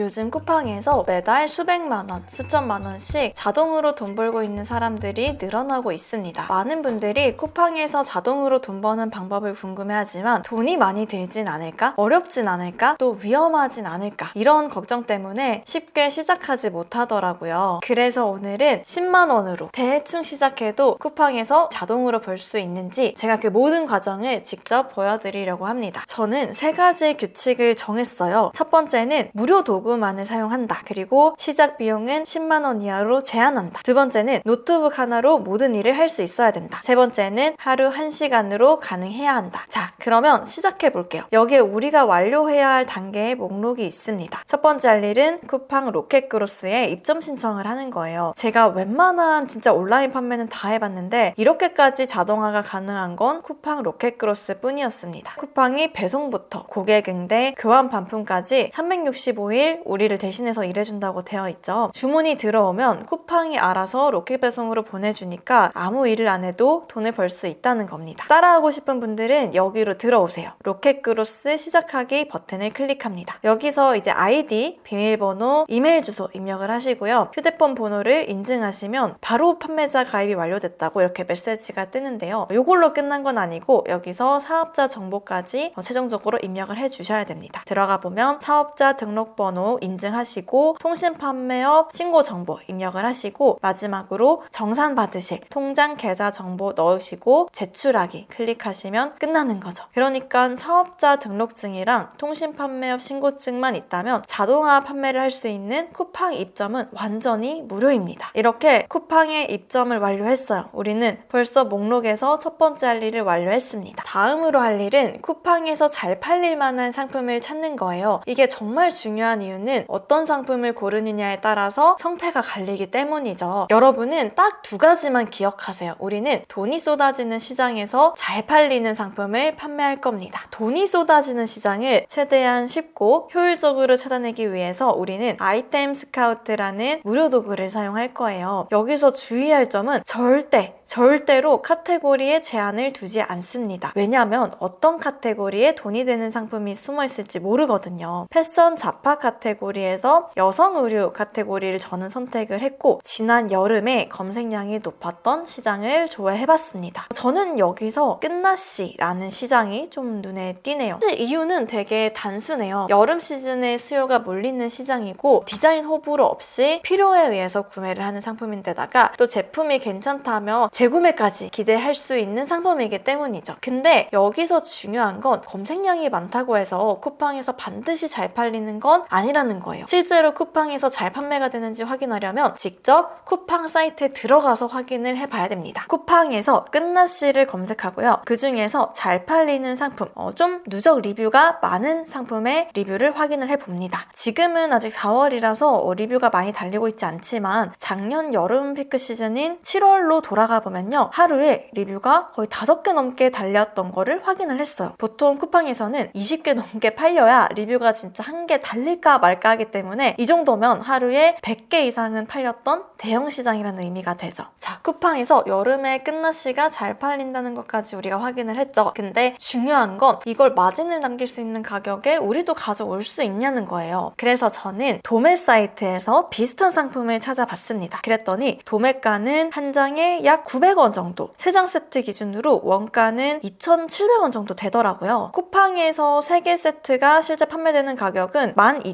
요즘 쿠팡에서 매달 수백만 원, 수천만 원씩 자동으로 돈 벌고 있는 사람들이 늘어나고 있습니다. 많은 분들이 쿠팡에서 자동으로 돈 버는 방법을 궁금해하지만 돈이 많이 들진 않을까? 어렵진 않을까? 또 위험하진 않을까? 이런 걱정 때문에 쉽게 시작하지 못하더라고요. 그래서 오늘은 10만 원으로 대충 시작해도 쿠팡에서 자동으로 벌 수 있는지 제가 그 모든 과정을 직접 보여드리려고 합니다. 저는 세 가지 규칙을 정했어요. 첫 번째는 무료 도구 만을 사용한다. 그리고 시작 비용은 10만 원 이하로 제한한다. 두 번째는 노트북 하나로 모든 일을 할 수 있어야 된다. 세 번째는 하루 1시간으로 가능해야 한다. 자, 그러면 시작해 볼게요. 여기에 우리가 완료해야 할 단계의 목록이 있습니다. 첫 번째 할 일은 쿠팡 로켓크로스에 입점 신청을 하는 거예요. 제가 웬만한 진짜 온라인 판매는 다 해봤는데 이렇게까지 자동화가 가능한 건 쿠팡 로켓크로스 뿐이었습니다. 쿠팡이 배송부터 고객 응대, 교환 반품까지 365일 우리를 대신해서 일해준다고 되어 있죠. 주문이 들어오면 쿠팡이 알아서 로켓 배송으로 보내주니까 아무 일을 안 해도 돈을 벌 수 있다는 겁니다. 따라하고 싶은 분들은 여기로 들어오세요. 로켓크로스 시작하기 버튼을 클릭합니다. 여기서 이제 아이디, 비밀번호, 이메일 주소 입력을 하시고요. 휴대폰 번호를 인증하시면 바로 판매자 가입이 완료됐다고 이렇게 메시지가 뜨는데요. 이걸로 끝난 건 아니고 여기서 사업자 정보까지 어, 최종적으로 입력을 해주셔야 됩니다. 들어가 보면 사업자 등록번호 인증하시고 통신 판매업 신고 정보 입력을 하시고 마지막으로 정산 받으실 통장 계좌 정보 넣으시고 제출하기 클릭하시면 끝나는 거죠. 그러니까 사업자 등록증이랑 통신 판매업 신고증만 있다면 자동화 판매를 할 수 있는 쿠팡 입점은 완전히 무료입니다. 이렇게 쿠팡에 입점을 완료했어요. 우리는 벌써 목록에서 첫 번째 할 일을 완료했습니다. 다음으로 할 일은 쿠팡에서 잘 팔릴 만한 상품을 찾는 거예요. 이게 정말 중요한 이유 는 어떤 상품을 고르느냐에 따라서 성패가 갈리기 때문이죠. 여러분은 딱 두 가지만 기억하세요. 우리는 돈이 쏟아지는 시장에서 잘 팔리는 상품을 판매할 겁니다. 돈이 쏟아지는 시장을 최대한 쉽고 효율적으로 찾아내기 위해서 우리는 아이템 스카우트라는 무료 도구를 사용할 거예요. 여기서 주의할 점은 절대 절대로 카테고리에 제한을 두지 않습니다. 왜냐하면 어떤 카테고리에 돈이 되는 상품이 숨어 있을지 모르거든요. 패션 잡화 카테고리 에서 여성 의류 카테고리를 저는 선택을 했고 지난 여름에 검색량이 높았던 시장을 조회해봤습니다. 저는 여기서 끝나시라는 시장이 좀 눈에 띄네요. 사실 이유는 되게 단순해요. 여름 시즌에 수요가 몰리는 시장이고 디자인 호불호 없이 필요에 의해서 구매를 하는 상품인데다가 또 제품이 괜찮다며 재구매까지 기대할 수 있는 상품이기 때문이죠. 근데 여기서 중요한 건 검색량이 많다고 해서 쿠팡에서 반드시 잘 팔리는 건 아니 라는 거예요. 실제로 쿠팡에서 잘 판매가 되는지 확인하려면 직접 쿠팡 사이트에 들어가서 확인을 해봐야 됩니다. 쿠팡에서 끝나시를 검색하고요. 그 중에서 잘 팔리는 상품, 어, 좀 누적 리뷰가 많은 상품의 리뷰를 확인을 해봅니다. 지금은 아직 4월이라서 리뷰가 많이 달리고 있지 않지만 작년 여름 피크 시즌인 7월로 돌아가 보면요. 하루에 리뷰가 거의 5개 넘게 달렸던 거를 확인을 했어요. 보통 쿠팡에서는 20개 넘게 팔려야 리뷰가 진짜 한 개 달릴까 말까 하기 때문에 이 정도면 하루에 100개 이상은 팔렸던 대형 시장이라는 의미가 되죠. 자, 쿠팡에서 여름에 끝나시가 잘 팔린다는 것까지 우리가 확인을 했죠. 근데 중요한 건 이걸 마진을 남길 수 있는 가격에 우리도 가져올 수 있냐는 거예요. 그래서 저는 도매 사이트에서 비슷한 상품을 찾아봤습니다. 그랬더니 도매가는 한 장에 약 900원 정도, 세 장 세트 기준으로 원가는 2,700원 정도 되더라고요. 쿠팡에서 3개 세트가 실제 판매되는 가격은 12,000원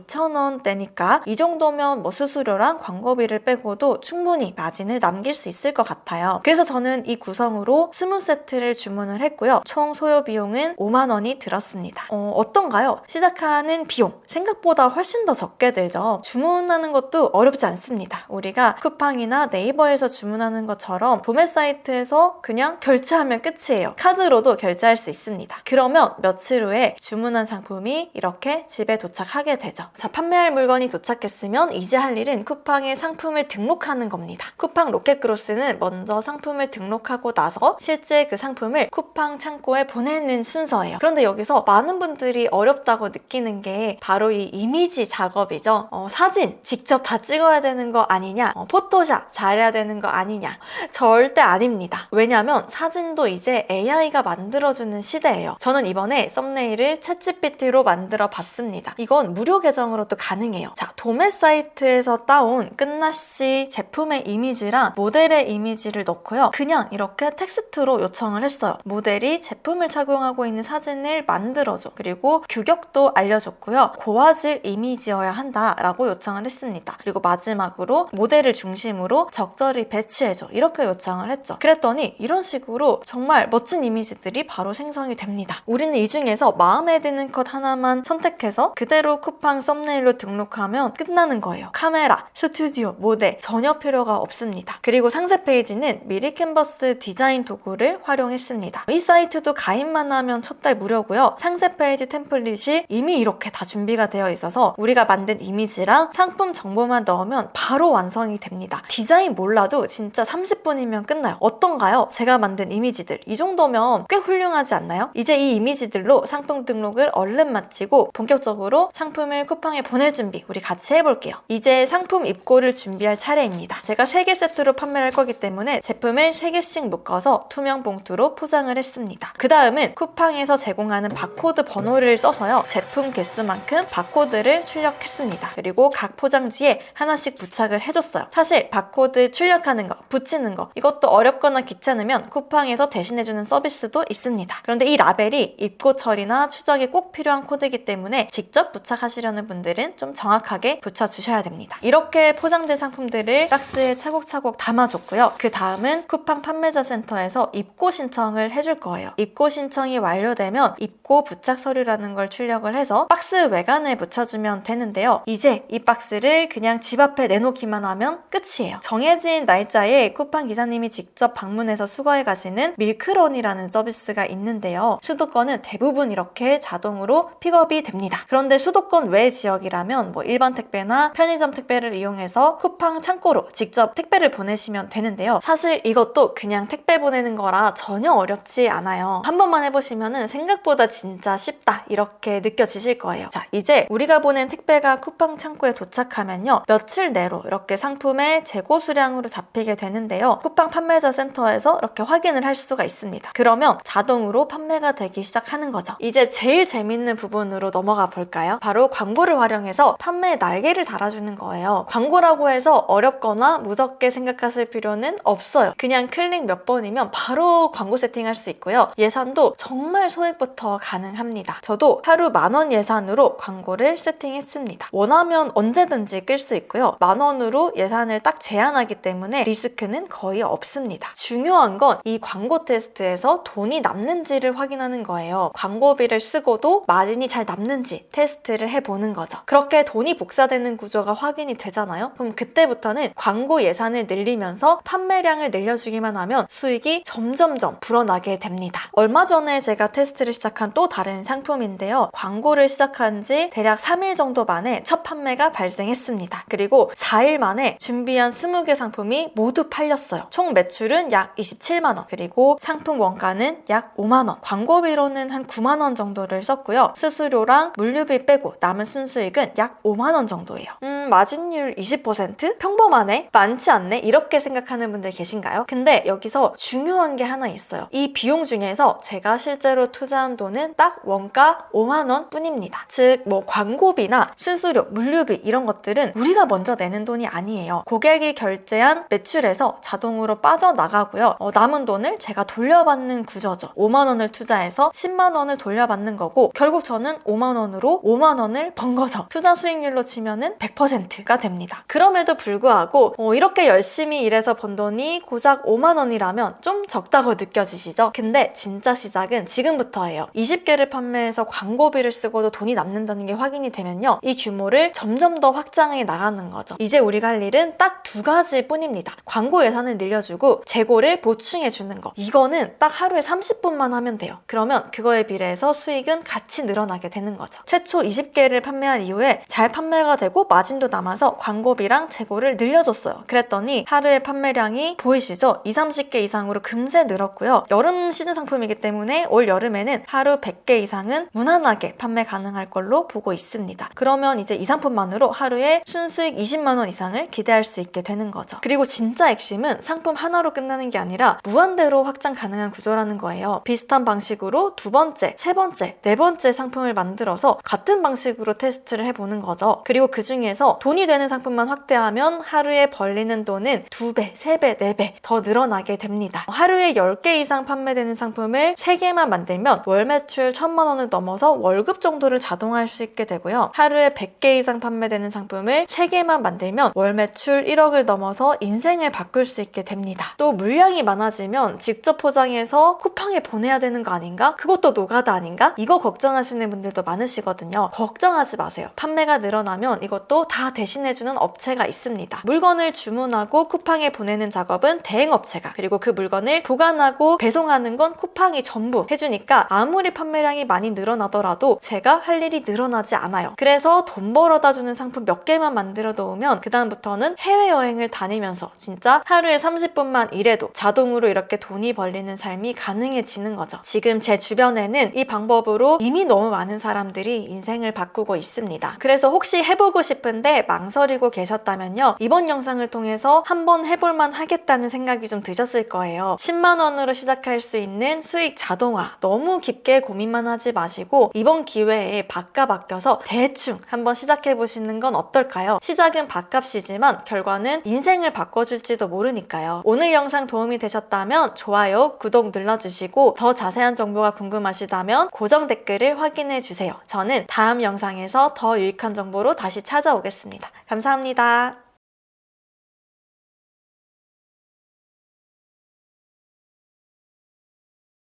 대니까 이 정도면 뭐 수수료랑 광고비를 빼고도 충분히 마진을 남길 수 있을 것 같아요. 그래서 저는 이 구성으로 20세트를 주문을 했고요. 총 소요 비용은 5만 원이 들었습니다. 어, 어떤가요? 시작하는 비용 생각보다 훨씬 더 적게 들죠. 주문하는 것도 어렵지 않습니다. 우리가 쿠팡이나 네이버에서 주문하는 것처럼 도매 사이트에서 그냥 결제하면 끝이에요. 카드로도 결제할 수 있습니다. 그러면 며칠 후에 주문한 상품이 이렇게 집에 도착하게 되죠. 자, 판매할 물건이 도착했으면 이제 할 일은 쿠팡에 상품을 등록하는 겁니다. 쿠팡 로켓크로스는 먼저 상품을 등록하고 나서 실제 그 상품을 쿠팡 창고에 보내는 순서예요. 그런데 여기서 많은 분들이 어렵다고 느끼는 게 바로 이 이미지 작업이죠. 어, 사진 직접 다 찍어야 되는 거 아니냐? 어, 포토샵 잘해야 되는 거 아니냐? 절대 아닙니다. 왜냐하면 사진도 이제 AI가 만들어주는 시대예요. 저는 이번에 썸네일을 챗GPT로 만들어 봤습니다. 이건 무료 계정 요청으로도 가능해요. 자, 도매 사이트에서 따온 끝나씨 제품의 이미지랑 모델의 이미지를 넣고요. 그냥 이렇게 텍스트로 요청을 했어요. 모델이 제품을 착용하고 있는 사진을 만들어줘. 그리고 규격도 알려줬고요. 고화질 이미지여야 한다라고 요청을 했습니다. 그리고 마지막으로 모델을 중심으로 적절히 배치해줘. 이렇게 요청을 했죠. 그랬더니 이런 식으로 정말 멋진 이미지들이 바로 생성이 됩니다. 우리는 이 중에서 마음에 드는 컷 하나만 선택해서 그대로 쿠팡 썸 네일로 등록하면 끝나는 거예요. 카메라, 스튜디오, 모델 전혀 필요가 없습니다. 그리고 상세 페이지는 미리 캔버스 디자인 도구를 활용했습니다. 이 사이트도 가입만 하면 첫 달 무료고요. 상세 페이지 템플릿이 이미 이렇게 다 준비가 되어 있어서 우리가 만든 이미지랑 상품 정보만 넣으면 바로 완성이 됩니다. 디자인 몰라도 진짜 30분이면 끝나요. 어떤가요? 제가 만든 이미지들. 이 정도면 꽤 훌륭하지 않나요? 이제 이 이미지들로 상품 등록을 얼른 마치고 본격적으로 상품을 쿠팡 에 보낼 준비 우리 같이 해볼게요. 이제 상품 입고를 준비할 차례입니다. 제가 3개 세트로 판매를 할 거기 때문에 제품을 3개씩 묶어서 투명 봉투로 포장을 했습니다. 그 다음은 쿠팡에서 제공하는 바코드 번호를 써서요. 제품 개수만큼 바코드를 출력했습니다. 그리고 각 포장지에 하나씩 부착을 해줬어요. 사실 바코드 출력하는 거, 붙이는 거 이것도 어렵거나 귀찮으면 쿠팡에서 대신해주는 서비스도 있습니다. 그런데 이 라벨이 입고 처리나 추적이 꼭 필요한 코드이기 때문에 직접 부착하시려는 분들 은 좀 정확하게 붙여주셔야 됩니다. 이렇게 포장된 상품들을 박스에 차곡차곡 담아줬고요. 그 다음은 쿠팡 판매자 센터에서 입고 신청을 해줄 거예요. 입고 신청이 완료되면 입고 부착 서류라는 걸 출력을 해서 박스 외관에 붙여주면 되는데요. 이제 이 박스를 그냥 집 앞에 내놓기만 하면 끝이에요. 정해진 날짜에 쿠팡 기사님이 직접 방문해서 수거해 가시는 밀크런이라는 서비스가 있는데요. 수도권은 대부분 이렇게 자동으로 픽업이 됩니다. 그런데 수도권 외 지역이라면 뭐 일반 택배나 편의점 택배를 이용해서 쿠팡 창고로 직접 택배를 보내시면 되는데요. 사실 이것도 그냥 택배 보내는 거라 전혀 어렵지 않아요. 한 번만 해보시면 생각보다 진짜 쉽다 이렇게 느껴지실 거예요. 자, 이제 우리가 보낸 택배가 쿠팡 창고에 도착하면요. 며칠 내로 이렇게 상품의 재고 수량으로 잡히게 되는데요. 쿠팡 판매자 센터에서 이렇게 확인을 할 수가 있습니다. 그러면 자동으로 판매가 되기 시작하는 거죠. 이제 제일 재밌는 부분으로 넘어가 볼까요? 바로 광고를 활용해서 판매의 날개를 달아주는 거예요. 광고라고 해서 어렵거나 무섭게 생각하실 필요는 없어요. 그냥 클릭 몇 번이면 바로 광고 세팅할 수 있고요. 예산도 정말 소액부터 가능합니다. 저도 하루 만 원 예산으로 광고를 세팅했습니다. 원하면 언제든지 끌 수 있고요. 만 원으로 예산을 딱 제한하기 때문에 리스크는 거의 없습니다. 중요한 건 이 광고 테스트에서 돈이 남는지를 확인하는 거예요. 광고비를 쓰고도 마진이 잘 남는지 테스트를 해보는 거 죠. 그렇게 돈이 복사되는 구조가 확인이 되잖아요. 그럼 그때부터는 광고 예산을 늘리면서 판매량을 늘려주기만 하면 수익이 점점점 불어나게 됩니다. 얼마 전에 제가 테스트를 시작한 또 다른 상품인데요. 광고를 시작한 지 대략 3일 정도 만에 첫 판매가 발생했습니다. 그리고 4일 만에 준비한 20개 상품이 모두 팔렸어요. 총 매출은 약 27만원, 그리고 상품 원가는 약 5만원, 광고비로는 한 9만원 정도를 썼고요. 수수료랑 물류비 빼고 남은 순수 익은 약 5만 원 정도예요. 음, 마진율 20%? 평범하네? 많지 않네? 이렇게 생각하는 분들 계신가요? 근데 여기서 중요한 게 하나 있어요. 이 비용 중에서 제가 실제로 투자한 돈은 딱 원가 5만 원 뿐입니다. 즉, 뭐 광고비나 수수료, 물류비 이런 것들은 우리가 먼저 내는 돈이 아니에요. 고객이 결제한 매출에서 자동으로 빠져나가고요. 어, 남은 돈을 제가 돌려받는 구조죠. 5만 원을 투자해서 10만 원을 돌려받는 거고 결국 저는 5만 원으로 5만 원을 번 거죠. 투자 수익률로 치면은 100%가 됩니다. 그럼에도 불구하고 어, 이렇게 열심히 일해서 번 돈이 고작 5만 원이라면 좀 적다고 느껴지시죠? 근데 진짜 시작은 지금부터예요. 20개를 판매해서 광고비를 쓰고도 돈이 남는다는 게 확인이 되면요. 이 규모를 점점 더 확장해 나가는 거죠. 이제 우리가 할 일은 딱 두 가지 뿐입니다. 광고 예산을 늘려주고 재고를 보충해 주는 거. 이거는 딱 하루에 30분만 하면 돼요. 그러면 그거에 비례해서 수익은 같이 늘어나게 되는 거죠. 최초 20개를 판매 한 이후에 잘 판매가 되고 마진도 남아서 광고비랑 재고를 늘려줬어요. 그랬더니 하루의 판매량이 보이시죠? 2, 30개 이상으로 금세 늘었고요. 여름 시즌 상품이기 때문에 올 여름에는 하루 100개 이상은 무난하게 판매 가능할 걸로 보고 있습니다. 그러면 이제 이 상품만으로 하루에 순수익 20만 원 이상을 기대할 수 있게 되는 거죠. 그리고 진짜 핵심은 상품 하나로 끝나는 게 아니라 무한대로 확장 가능한 구조라는 거예요. 비슷한 방식으로 두 번째, 세 번째, 네 번째 상품을 만들어서 같은 방식으로 테스트 테스트를 해보는 거죠. 그리고 그 중에서 돈이 되는 상품만 확대하면 하루에 벌리는 돈은 2배, 3배, 4배 더 늘어나게 됩니다. 하루에 10개 이상 판매되는 상품을 3개만 만들면 월 매출 1000만 원을 넘어서 월급 정도를 자동화할 수 있게 되고요. 하루에 100개 이상 판매되는 상품을 3개만 만들면 월 매출 1억을 넘어서 인생을 바꿀 수 있게 됩니다. 또 물량이 많아지면 직접 포장해서 쿠팡에 보내야 되는 거 아닌가? 그것도 노가다 아닌가? 이거 걱정하시는 분들도 많으시거든요. 걱정하지 마세요. 판매가 늘어나면 이것도 다 대신해주는 업체가 있습니다. 물건을 주문하고 쿠팡에 보내는 작업은 대행업체가 그리고 그 물건을 보관하고 배송하는 건 쿠팡이 전부 해주니까 아무리 판매량이 많이 늘어나더라도 제가 할 일이 늘어나지 않아요. 그래서 돈 벌어다 주는 상품 몇 개만 만들어 놓으면 그다음부터는 해외여행을 다니면서 진짜 하루에 30분만 일해도 자동으로 이렇게 돈이 벌리는 삶이 가능해지는 거죠. 지금 제 주변에는 이 방법으로 이미 너무 많은 사람들이 인생을 바꾸고 있습니다. 그래서 혹시 해보고 싶은데 망설이고 계셨다면요. 이번 영상을 통해서 한번 해볼만 하겠다는 생각이 좀 드셨을 거예요. 10만원으로 시작할 수 있는 수익 자동화 너무 깊게 고민만 하지 마시고 이번 기회에 밥값 아껴서 대충 한번 시작해 보시는 건 어떨까요? 시작은 밥값이지만 결과는 인생을 바꿔줄지도 모르니까요. 오늘 영상 도움이 되셨다면 좋아요, 구독 눌러주시고 더 자세한 정보가 궁금하시다면 고정 댓글을 확인해 주세요. 저는 다음 영상에 서 더 유익한 정보로 다시 찾아오겠습니다. 감사합니다.